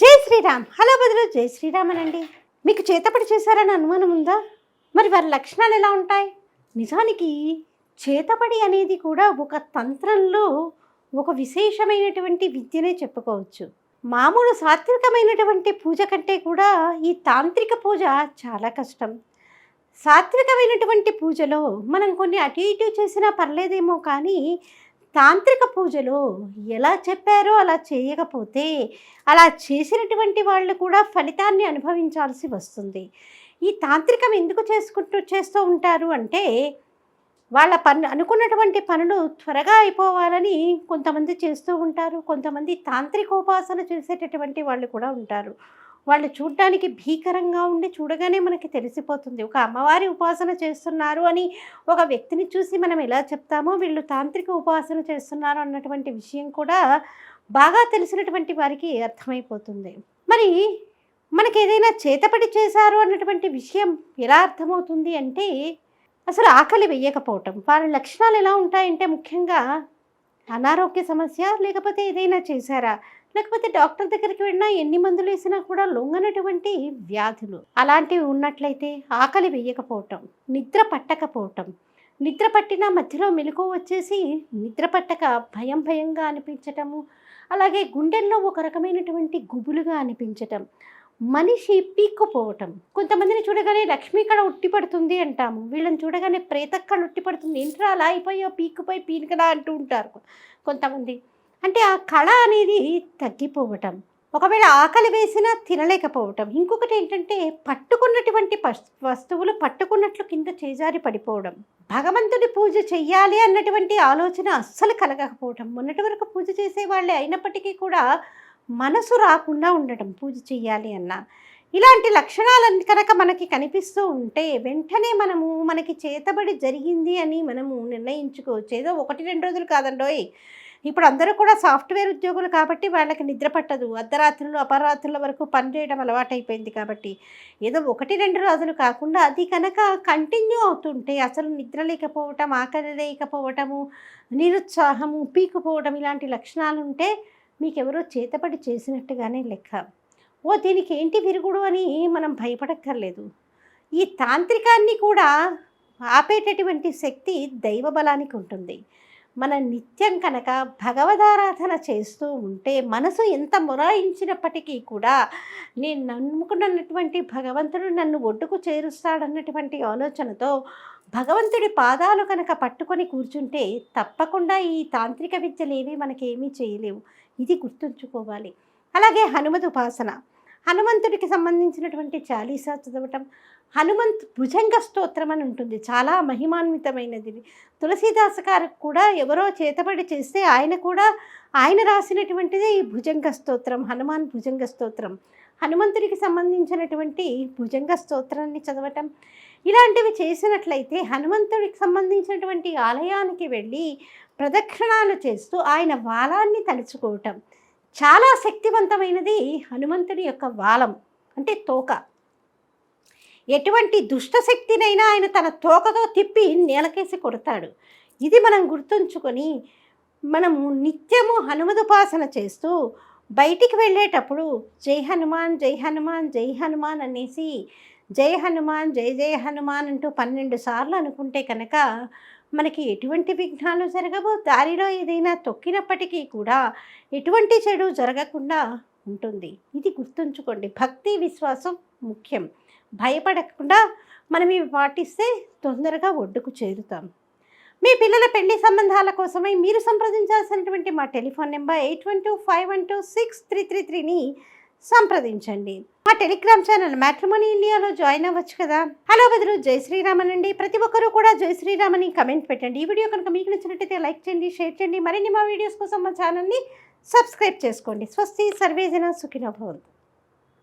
జై శ్రీరామ్. హలో బదులు జై శ్రీరామ్ అనండి మీకు చేతపడి చేశారని అనుమానం ఉందా? మరి వారి లక్షణాలు ఎలా ఉంటాయి? నిజానికి చేతపడి అనేది కూడా ఒక తంత్రంలో ఒక విశేషమైనటువంటి విద్యనే చెప్పుకోవచ్చు. మామూలు సాత్వికమైనటువంటి పూజ కంటే కూడా ఈ తాంత్రిక పూజ చాలా కష్టం. సాత్వికమైనటువంటి పూజలో మనం కొన్ని అటు ఇటు చేసినా పర్లేదేమో కానీ తాంత్రిక పూజలు ఎలా చెప్పారో అలా చేయకపోతే అలా చేసినటువంటి వాళ్ళు కూడా ఫలితాన్ని అనుభవించాల్సి వస్తుంది. ఈ తాంత్రికం ఎందుకు చేసుకుంటూ చేస్తూ ఉంటారు అంటే వాళ్ళ పని అనుకున్నటువంటి పనులు త్వరగా అయిపోవాలని కొంతమంది చేస్తూ ఉంటారు. కొంతమంది తాంత్రికోపాసన చేసేటటువంటి వాళ్ళు కూడా ఉంటారు. వాళ్ళు చూడ్డానికి భీకరంగా ఉండి చూడగానే మనకి తెలిసిపోతుంది. ఒక అమ్మవారి ఉపాసన చేస్తున్నారు అని ఒక వ్యక్తిని చూసి మనం ఎలా చెప్తామో వీళ్ళు తాంత్రిక ఉపాసన చేస్తున్నారు అన్నటువంటి విషయం కూడా బాగా తెలిసినటువంటి వారికి అర్థమైపోతుంది. మరి మనకి ఏదైనా చేతపడి చేశారు అన్నటువంటి విషయం ఎలా అర్థమవుతుంది అంటే అసలు ఆకలి వెయ్యకపోవటం వారి లక్షణాలు ఎలా ఉంటాయంటే ముఖ్యంగా అనారోగ్య సమస్య లేకపోతే ఏదైనా చేశారా? లేకపోతే డాక్టర్ దగ్గరికి వెళ్ళినా ఎన్ని మందులు వేసినా కూడా లొంగనటువంటి వ్యాధులు. అలాంటివి ఉన్నట్లయితే ఆకలి వేయకపోవటం నిద్ర పట్టకపోవటం. నిద్ర పట్టిన మధ్యలో మెలకు వచ్చేసి నిద్ర పట్టక భయం భయంగా అనిపించటము అలాగే గుండెల్లో ఒక రకమైనటువంటి గుబులుగా అనిపించటం మనిషి పీక్కుపోవటం. కొంతమందిని చూడగానే లక్ష్మీ కళ ఉట్టి పడుతుంది అంటాము. వీళ్ళని చూడగానే ప్రేతక్కడ ఉట్టిపడుతుంది పడుతుంది. అలా అయిపోయో పీక్కుపోయి పీనుకలా అంటూ ఉంటారు కొంతమంది. అంటే ఆ కళ అనేది తగ్గిపోవటం. ఒకవేళ ఆకలి వేసినా తినలేకపోవటం. ఇంకొకటి ఏంటంటే పట్టుకున్నటువంటి వస్తువులు పట్టుకున్నట్లు కింద చేజారి పడిపోవడం. భగవంతుడి పూజ చెయ్యాలి అన్నటువంటి ఆలోచన అస్సలు కలగకపోవటం. మొన్నటి వరకు పూజ చేసే వాళ్ళే అయినప్పటికీ కూడా మనసు రాకుండా ఉండటం పూజ చెయ్యాలి అన్న. ఇలాంటి లక్షణాలు కనుక మనకి కనిపిస్తూ ఉంటే వెంటనే మనము మనకి చేతబడి జరిగింది అని మనము నిర్ణయించుకోవచ్చు ఏదో ఒకటి రెండు రోజులు కాదండోయ్. ఇప్పుడు అందరూ కూడా సాఫ్ట్వేర్ ఉద్యోగులు కాబట్టి వాళ్ళకి నిద్ర పట్టదు. అర్ధరాత్రులు అపరాత్రుల వరకు పని చేయడం అలవాటైపోయింది కాబట్టి ఏదో ఒకటి రెండు రోజులు కాకుండా అది కనుక కంటిన్యూ అవుతుంటే అసలు నిద్ర లేకపోవటం ఆకలి లేకపోవటము నిరుత్సాహము పీకుపోవడం ఇలాంటి లక్షణాలు ఉంటే మీకెవరో చేతపడి చేసినట్టుగానే లెక్క. ఓ దీనికి ఏంటి విరుగుడు అని మనం భయపడక్కర్లేదు. ఈ తాంత్రికాన్ని కూడా ఆపేటటువంటి శక్తి దైవ బలానికి ఉంటుంది. మన నిత్యం కనుక భగవదారాధన చేస్తూ ఉంటే మనసు ఎంత మొరాయించినప్పటికీ కూడా నేను నమ్ముకున్నటువంటి భగవంతుడు నన్ను ఒడ్డుకు చేరుస్తాడన్నటువంటి ఆలోచనతో భగవంతుడి పాదాలు కనుక పట్టుకొని కూర్చుంటే తప్పకుండా ఈ తాంత్రిక విద్యలేవి మనకేమీ చేయలేవు. ఇది గుర్తుంచుకోవాలి. అలాగే హనుమత్ ఉపాసన. హనుమంతుడికి సంబంధించినటువంటి చాలీసా చదవటం హనుమంత్ భుజంగ స్తోత్రం అని ఉంటుంది. చాలా మహిమాన్వితమైనది తులసీదాస్ గారికి కూడా ఎవరో చేతబడి చేస్తే ఆయన కూడా ఆయన రాసినటువంటిదే ఈ భుజంగ స్తోత్రం హనుమాన్ భుజంగ స్తోత్రం. హనుమంతుడికి సంబంధించినటువంటి భుజంగ స్తోత్రాన్ని చదవటం. ఇలాంటివి చేసినట్లయితే హనుమంతుడికి సంబంధించినటువంటి ఆలయానికి వెళ్ళి ప్రదక్షిణాలు చేస్తూ ఆయన వాలాన్ని తలుచుకోవటం. చాలా శక్తివంతమైనది హనుమంతుడి యొక్క వాలం అంటే తోక. ఎటువంటి దుష్ట శక్తినైనా ఆయన తన తోకతో తిప్పి నేలకేసి కొడతాడు. ఇది మనం గుర్తుంచుకొని మనము నిత్యము హనుమదుపాసన చేస్తూ బయటికి వెళ్ళేటప్పుడు జై హనుమాన్ జై హనుమాన్ జై హనుమాన్ అనేసి జై హనుమాన్ జై జై హనుమాన్ అంటూ పన్నెండు సార్లు అనుకుంటే కనుక మనకి ఎటువంటి విఘ్నాలు జరగవు. దారిలో ఏదైనా తొక్కినప్పటికీ కూడా ఎటువంటి చెడు జరగకుండా ఉంటుంది. ఇది గుర్తుంచుకోండి. భక్తి విశ్వాసం ముఖ్యం. భయపడకుండా మనం ఇవి పాటిస్తే తొందరగా ఒడ్డుకు చేరుతాం. మీ పిల్లల పెళ్ళి సంబంధాల కోసమై మీరు సంప్రదించాల్సినటువంటి మా telephone number eight one two five one two six three three త్రీని సంప్రదించండి. మా టెలిగ్రామ్ ఛానల్ మ్యాట్రిమోనీ ఇండియాలో జాయిన్ అవ్వచ్చు కదా? హలో బదులు జై శ్రీరామన్ అండి. ప్రతి ఒక్కరూ కూడా జై శ్రీరామ్ అని కమెంట్ పెట్టండి. ఈ వీడియో కనుక మీకు నచ్చినట్టయితే లైక్ చేయండి షేర్ చేయండి. మరిన్ని మా వీడియోస్ కోసం మా ఛానల్ని సబ్స్క్రైబ్ చేసుకోండి. స్వస్తి సర్వేజన సుఖినోభవంతు